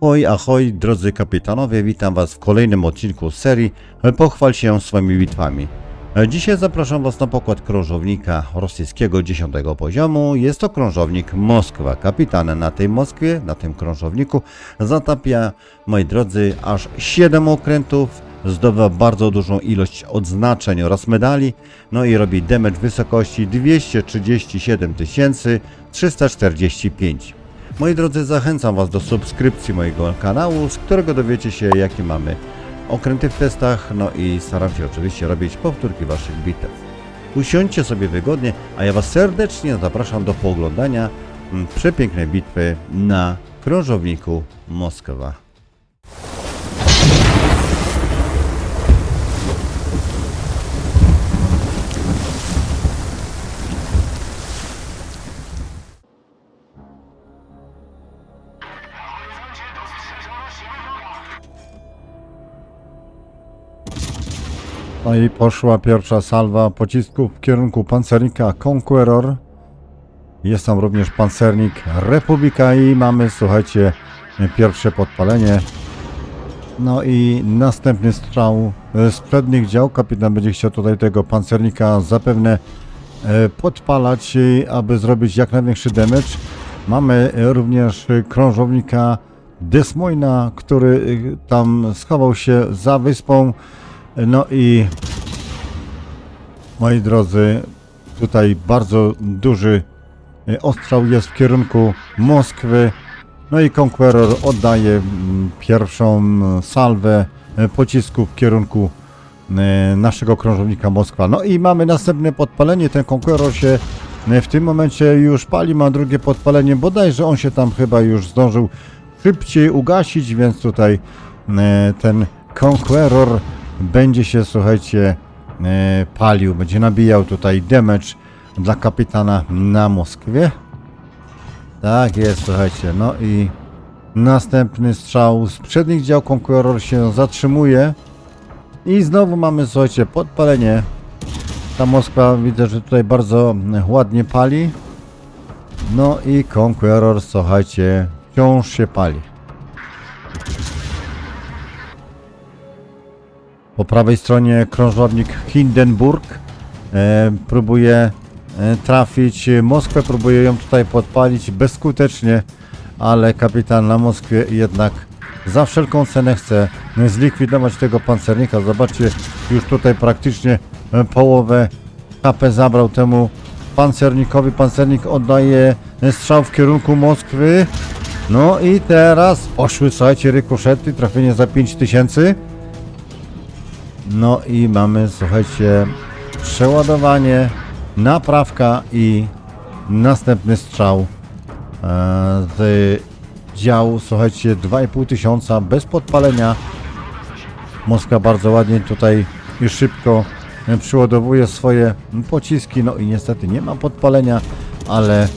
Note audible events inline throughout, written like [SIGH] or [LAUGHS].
Ahoj, ahoj, drodzy kapitanowie, witam Was w kolejnym odcinku serii Pochwal się swoimi bitwami. Dzisiaj zapraszam Was na pokład krążownika rosyjskiego 10 poziomu. Jest to krążownik Moskwa. Kapitan na tej Moskwie, na tym krążowniku zatapia, moi drodzy, aż 7 okrętów, zdobywa bardzo dużą ilość odznaczeń oraz medali, no i robi damage wysokości 237 345. Moi drodzy, zachęcam Was do subskrypcji mojego kanału, z którego dowiecie się, jakie mamy okręty w testach, no i staram się oczywiście robić powtórki Waszych bitew. Usiądźcie sobie wygodnie, a ja Was serdecznie zapraszam do pooglądania mm, przepięknej bitwy na krążowniku Moskwa. No i poszła pierwsza salwa pocisków w kierunku pancernika Conqueror. Jest tam również pancernik Republika i mamy, słuchajcie, pierwsze podpalenie. No i następny strzał e, z przednich dział. Kapitan będzie chciał tutaj tego pancernika zapewne e, podpalać, e, aby zrobić jak największy damage. Mamy również krążownika Desmoina, który tam schował się za wyspą. No i moi drodzy, tutaj bardzo duży e, ostrzał jest w kierunku Moskwy. No i Conqueror oddaje pierwszą salwę e, pocisków w kierunku e, naszego krążownika Moskwa. No i mamy następne podpalenie. Ten Conqueror się w tym momencie już pali, ma drugie podpalenie. Bodajże on się tam chyba już zdążył szybciej ugasić, więc tutaj ten Conqueror będzie się, słuchajcie, e, palił, będzie nabijał tutaj damage dla kapitana na Moskwie. Tak jest, słuchajcie, no i następny strzał z przednich dział Conqueror się zatrzymuje i znowu mamy, słuchajcie, podpalenie. Ta Moskwa widzę, że tutaj bardzo ładnie pali. No i Conqueror, słuchajcie, wciąż się pali. Po prawej stronie krążownik Hindenburg e, próbuje e, trafić Moskwę, próbuje ją tutaj podpalić bezskutecznie, ale kapitan na Moskwie jednak za wszelką cenę chce zlikwidować tego pancernika. Zobaczcie, już tutaj praktycznie e, połowę HP zabrał temu pancernikowi. Pancernik oddaje e, strzał w kierunku Moskwy. No i teraz poszły, słuchajcie, rykoszety, trafienie za 5000. No i mamy, słuchajcie, przeładowanie, naprawka i następny strzał e, z działu, słuchajcie, 2,5 tysiąca bez podpalenia. Moskwa bardzo ładnie tutaj i szybko e, przyładowuje swoje pociski, no i niestety nie ma podpalenia, ale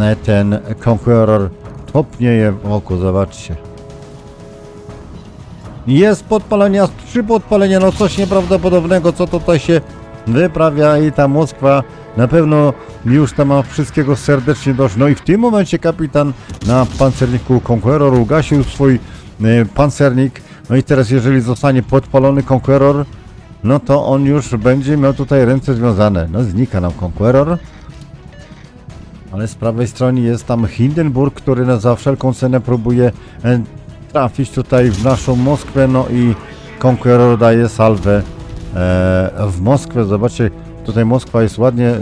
e, ten Conqueror topnieje w oku, zobaczcie. Jest podpalenia, trzy podpalenia, no coś nieprawdopodobnego, co tutaj się wyprawia i ta Moskwa na pewno już tam ma wszystkiego serdecznie dość. No i w tym momencie kapitan na pancerniku Conqueror ugasił swój e, pancernik. No i teraz jeżeli zostanie podpalony Conqueror, no to on już będzie miał tutaj ręce związane. No znika nam Conqueror. Ale z prawej strony jest tam Hindenburg, który na za wszelką cenę próbuje e, trafić tutaj w naszą Moskwę, no i Conqueror daje salwę e, w Moskwę. Zobaczcie, tutaj Moskwa jest ładnie,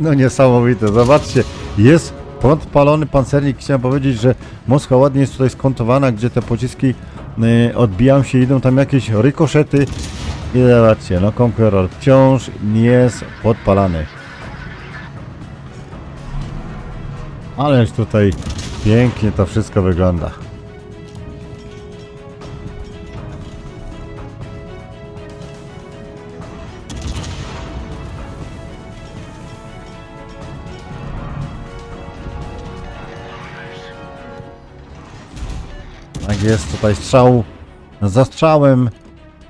no niesamowite. Zobaczcie, jest podpalony pancernik. Chciałem powiedzieć, że Moskwa ładnie jest tutaj skontowana, gdzie te pociski e, odbijają się, idą tam jakieś rykoszety. I zobaczcie, no Conqueror wciąż nie jest podpalany. Ależ tutaj pięknie to wszystko wygląda. Jest tutaj strzał za strzałem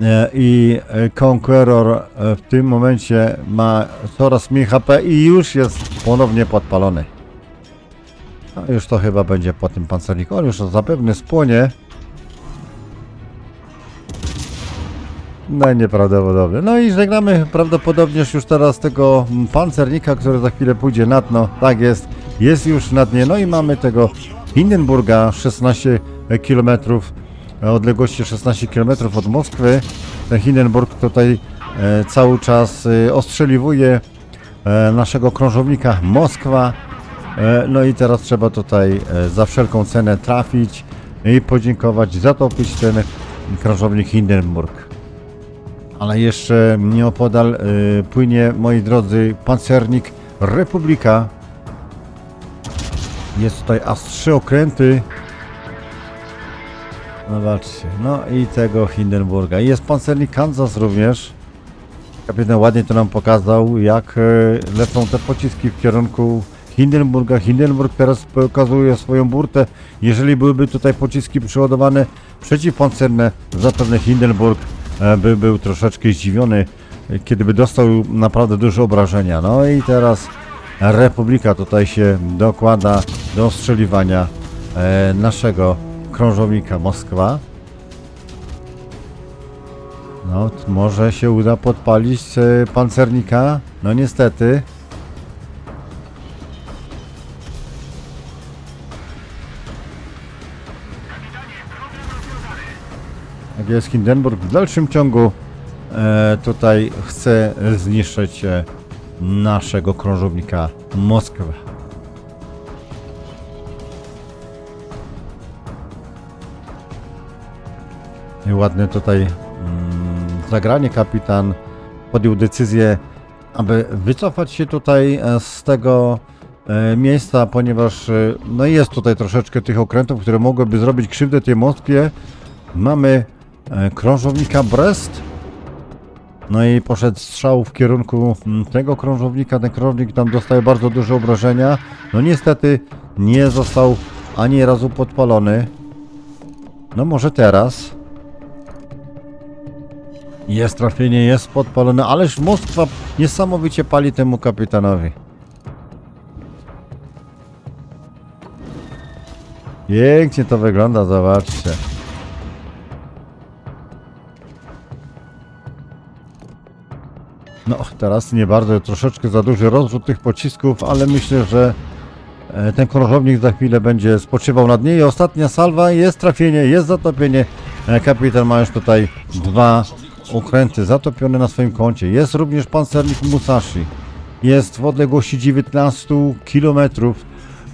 e, i e, Conqueror e, w tym momencie ma coraz mniej HP i już jest ponownie podpalony. No już to chyba będzie po tym pancerniku. On już zapewne spłonie. No nieprawdopodobne. No i żegnamy prawdopodobnie już teraz tego pancernika, który za chwilę pójdzie na dno. Tak jest, jest już na dnie. No i mamy tego Hindenburga 16 km, odległości 16 km od Moskwy. Ten Hindenburg tutaj e, cały czas e, ostrzeliwuje e, naszego krążownika Moskwa. E, No i teraz trzeba tutaj e, za wszelką cenę trafić i podziękować, zatopić ten krążownik Hindenburg. Ale jeszcze nieopodal płynie, moi drodzy, pancernik Republika. Jest tutaj aż trzy okręty. Zobaczcie, no i tego Hindenburga. Jest pancernik Kansas również. Kapitan ładnie to nam pokazał, jak y, lecą te pociski w kierunku Hindenburga. Hindenburg teraz pokazuje swoją burtę. Jeżeli byłyby tutaj pociski przeładowane przeciwpancerne, zapewne Hindenburg e, by był troszeczkę zdziwiony, e, kiedy by dostał naprawdę duże obrażenia. No i teraz Republika tutaj się dokłada do ostrzeliwania e, naszego krążownika Moskwa. No, może się uda podpalić e, pancernika. No niestety. Jest Hindenburg w dalszym ciągu e, tutaj chce zniszczyć e, naszego krążownika Moskwę. Ładne tutaj mm, zagranie. Kapitan podjął decyzję, aby wycofać się tutaj e, z tego e, miejsca, ponieważ e, no jest tutaj troszeczkę tych okrętów, które mogłyby zrobić krzywdę tej Moskwie. Mamy krążownika Brest. No i poszedł strzał w kierunku mm, tego krążownika. Ten krążownik tam dostaje bardzo duże obrażenia. No niestety nie został ani razu podpalony. No może teraz. Jest trafienie, jest podpalone, ależ Moskwa niesamowicie pali temu kapitanowi. Pięknie to wygląda, zobaczcie. No, teraz nie bardzo, troszeczkę za duży rozrzut tych pocisków, ale myślę, że e, ten krążownik za chwilę będzie spoczywał nad niej. Ostatnia salwa, jest trafienie, jest zatopienie. E, Kapitan ma już tutaj dwa okręty zatopione na swoim koncie. Jest również pancernik Musashi. Jest w odległości 19 km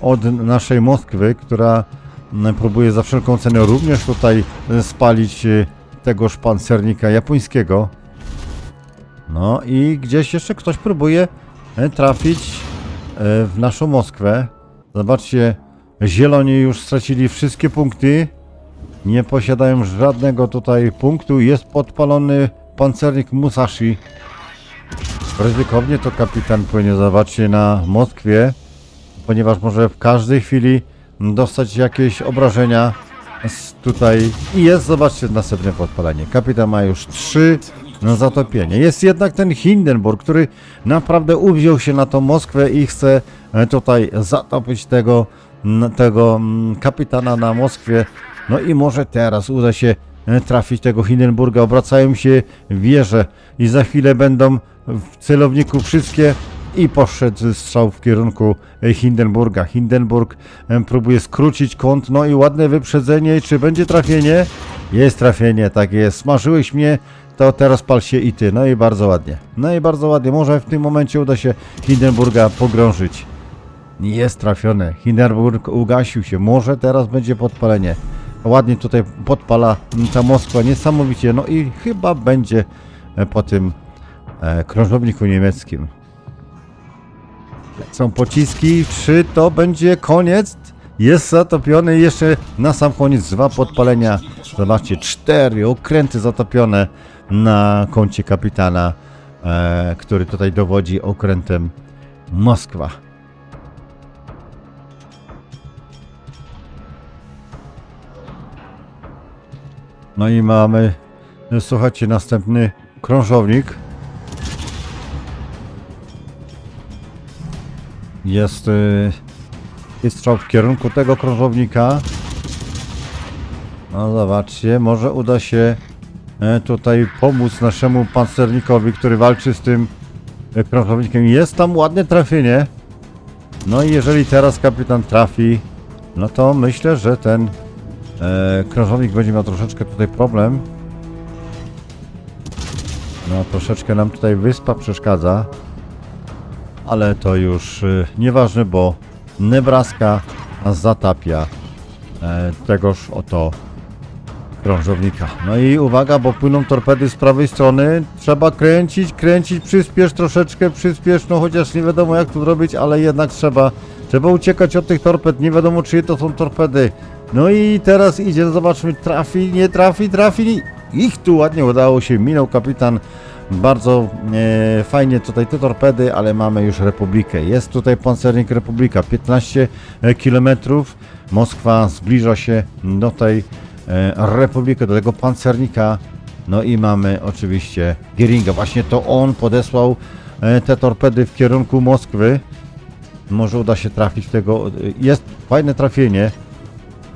od naszej Moskwy, która mm, próbuje za wszelką cenę również tutaj e, spalić e, tegoż pancernika japońskiego. No i gdzieś jeszcze ktoś próbuje e, trafić w naszą Moskwę. Zobaczcie, zieloni już stracili wszystkie punkty. Nie posiadają żadnego tutaj punktu. Jest podpalony pancernik Musashi. Ryzykownie to kapitan płynie, zobaczcie, na Moskwie, ponieważ może w każdej chwili dostać jakieś obrażenia tutaj. I jest, zobaczcie, następne podpalenie. Kapitan ma już trzy zatopienie. Jest jednak ten Hindenburg, który naprawdę uwziął się na tą Moskwę i chce e, tutaj zatopić tego, tego mm, kapitana na Moskwie. No i może teraz uda się e, trafić tego Hindenburga. Obracają się wieże i za chwilę będą w celowniku wszystkie i poszedł strzał w kierunku e, Hindenburga. Hindenburg e, próbuje skrócić kąt, no i ładne wyprzedzenie. Czy będzie trafienie? Jest trafienie, tak jest. Smażyłeś mnie, to teraz pal się i ty. No i bardzo ładnie. No i bardzo ładnie. Może w tym momencie uda się Hindenburga pogrążyć. Jest trafione. Hindenburg ugasił się. Może teraz będzie podpalenie. Ładnie tutaj podpala ta Moskwa. Niesamowicie. No i chyba będzie e, po tym e, krążowniku niemieckim. Są pociski. Czy to będzie koniec? Jest zatopiony jeszcze na sam koniec dwa podpalenia. Zobaczcie, cztery okręty zatopione na koncie kapitana, e, który tutaj dowodzi okrętem Moskwa. No i mamy, słuchajcie, następny krążownik. Jest, y, jest strzał w kierunku tego krążownika. No zobaczcie, może uda się e, tutaj pomóc naszemu pancernikowi, który walczy z tym e, krążownikiem. Jest tam ładne trafienie. No i jeżeli teraz kapitan trafi, no to myślę, że ten e, krążownik będzie miał troszeczkę tutaj problem. No troszeczkę nam tutaj wyspa przeszkadza. Ale to już e, nieważne, bo Nebraska zatapia e, tegoż oto krążownika. No i uwaga, bo płyną torpedy z prawej strony. Trzeba kręcić, kręcić, przyspiesz troszeczkę, przyspiesz, no chociaż nie wiadomo jak to zrobić, ale jednak trzeba. Trzeba uciekać od tych torped, nie wiadomo czyje to są torpedy. No i teraz idzie, zobaczmy, trafi, nie trafi, trafi. Ich tu ładnie udało się, minął kapitan. Bardzo e, fajnie tutaj te torpedy, ale mamy już Republikę. Jest tutaj pancernik Republika, 15 km. Moskwa zbliża się do tej e, Republiki, do tego pancernika. No i mamy oczywiście Gieringa. Właśnie to on podesłał e, te torpedy w kierunku Moskwy. Może uda się trafić w tego. Jest fajne trafienie.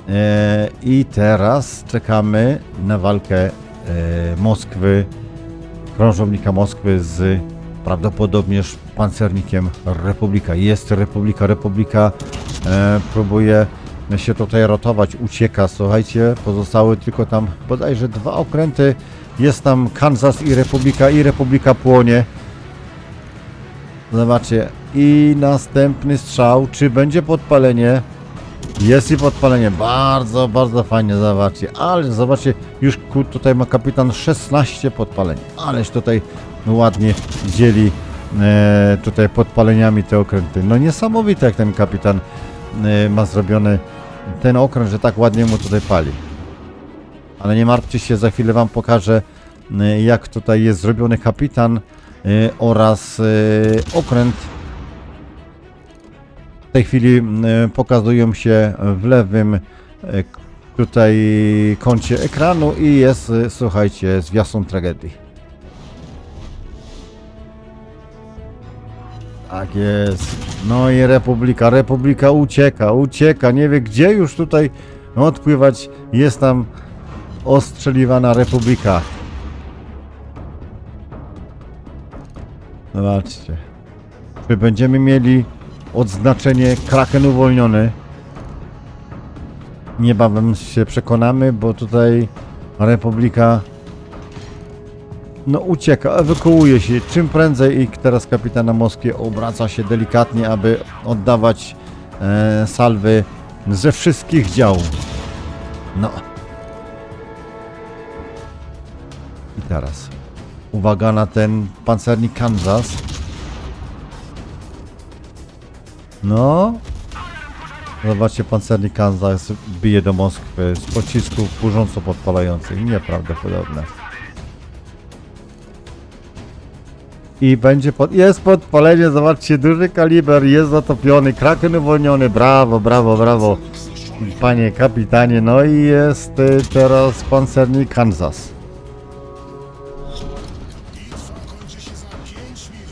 E, I teraz czekamy na walkę e, Moskwy, krążownika Moskwy z prawdopodobnież pancernikiem Republika. Jest Republika, Republika e, próbuje się tutaj rotować, ucieka, słuchajcie, pozostały tylko tam bodajże dwa okręty, jest tam Kansas i Republika i Republika płonie. Zobaczcie, i następny strzał, czy będzie podpalenie? Jest i podpalenie, bardzo, bardzo fajnie, zobaczcie, ale zobaczcie, już tutaj ma kapitan 16 podpaleń, ależ tutaj ładnie dzieli e, tutaj podpaleniami te okręty. No niesamowite jak ten kapitan e, ma zrobiony ten okręt, że tak ładnie mu tutaj pali. Ale nie martwcie się, za chwilę wam pokażę e, jak tutaj jest zrobiony kapitan e, oraz e, okręt tej chwili pokazują się w lewym e, tutaj kącie ekranu i jest, e, słuchajcie, zwiastun tragedii. Tak jest. No i Republika. Republika ucieka, ucieka. Nie wie gdzie już tutaj odpływać. Jest tam ostrzeliwana Republika. Zobaczcie. Czy będziemy mieli odznaczenie Kraken uwolniony? Niebawem się przekonamy, bo tutaj Republika no ucieka, ewakuuje się czym prędzej i teraz kapitana Moskwy obraca się delikatnie, aby oddawać e, salwy ze wszystkich działów. No. I teraz uwaga na ten pancernik Kansas. No. Zobaczcie, pancernik Kansas bije do Moskwy z pocisków burząco podpalających. Nieprawdopodobne. I będzie pod... Jest podpalenie, zobaczcie, duży kaliber, jest zatopiony, kraken uwolniony, brawo, brawo, brawo. Panie kapitanie, no i jest y, teraz pancernik Kansas.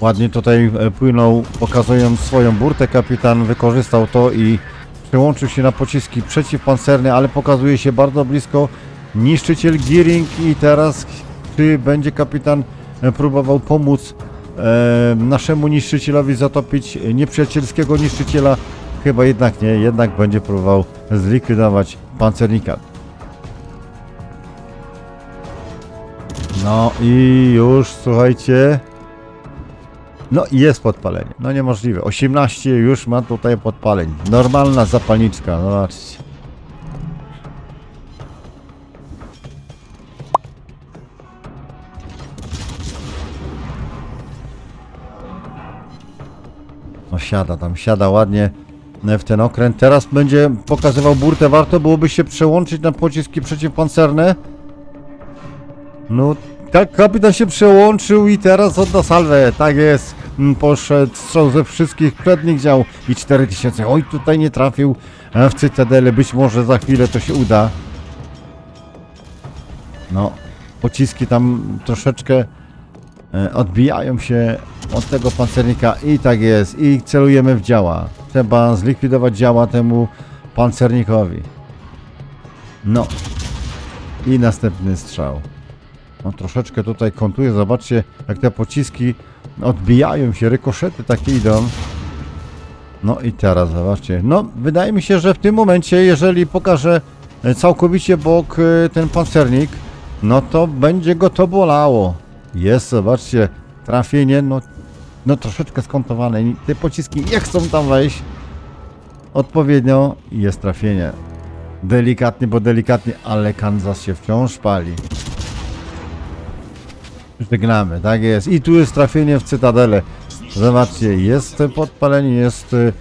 Ładnie tutaj e, płynął, pokazując swoją burtę, kapitan wykorzystał to i przełączył się na pociski przeciwpancerne, ale pokazuje się bardzo blisko niszczyciel Gearing i teraz czy będzie kapitan e, próbował pomóc e, naszemu niszczycielowi zatopić nieprzyjacielskiego niszczyciela? Chyba jednak nie, jednak będzie próbował zlikwidować pancernika. No i już słuchajcie. No i jest podpalenie. No niemożliwe. 18 już ma tutaj podpaleń. Normalna zapalniczka, zobaczcie. No siada tam, siada ładnie w ten okręt. Teraz będzie pokazywał burtę. Warto byłoby się przełączyć na pociski przeciwpancerne. No, tak, kapitan się przełączył i teraz odda salwę. Tak jest. Poszedł strzał ze wszystkich przednich dział i 4000. Oj, tutaj nie trafił w cytadelę. Być może za chwilę to się uda. No, pociski tam troszeczkę e, odbijają się od tego pancernika i tak jest. I celujemy w działa. Trzeba zlikwidować działa temu pancernikowi. No. I następny strzał. No troszeczkę tutaj kątuje, zobaczcie jak te pociski odbijają się, rykoszety takie idą. No i teraz zobaczcie. No wydaje mi się, że w tym momencie, jeżeli pokaże e, całkowicie bok e, ten pancernik, no to będzie go to bolało. Jest, zobaczcie, trafienie, no, no troszeczkę skątowane. Te pociski nie chcą tam wejść. Odpowiednio jest trafienie. Delikatnie, bo delikatnie, ale Kansas się wciąż pali. Żegnamy, tak jest. I tu jest trafienie w Cytadelę. Zobaczcie, jest podpalenie, jest y,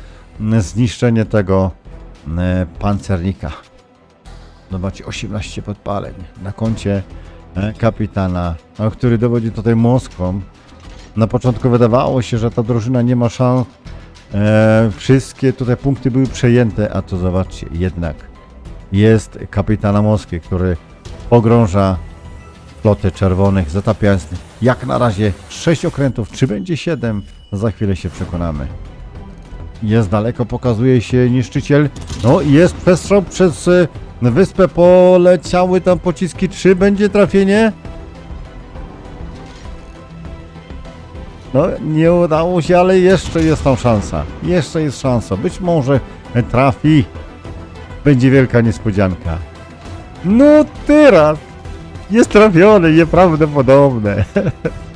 zniszczenie tego y, pancernika. Zobaczcie, 18 podpaleń na koncie e, kapitana, a który dowodzi tutaj Moskwą. Na początku wydawało się, że ta drużyna nie ma szans. E, wszystkie tutaj punkty były przejęte, a to zobaczcie, jednak jest kapitana Moskwy, który pogrąża flotę czerwonych, zatapiając jak na razie 6 okrętów, czy będzie 7, za chwilę się przekonamy. Jest daleko, pokazuje się niszczyciel. No i jest przestrzał przez e, wyspę, poleciały tam pociski, czy będzie trafienie? No, nie udało się, ale jeszcze jest tam szansa. Jeszcze jest szansa. Być może trafi. Będzie wielka niespodzianka. No teraz! Jest trafiony, nieprawdopodobne. [LAUGHS]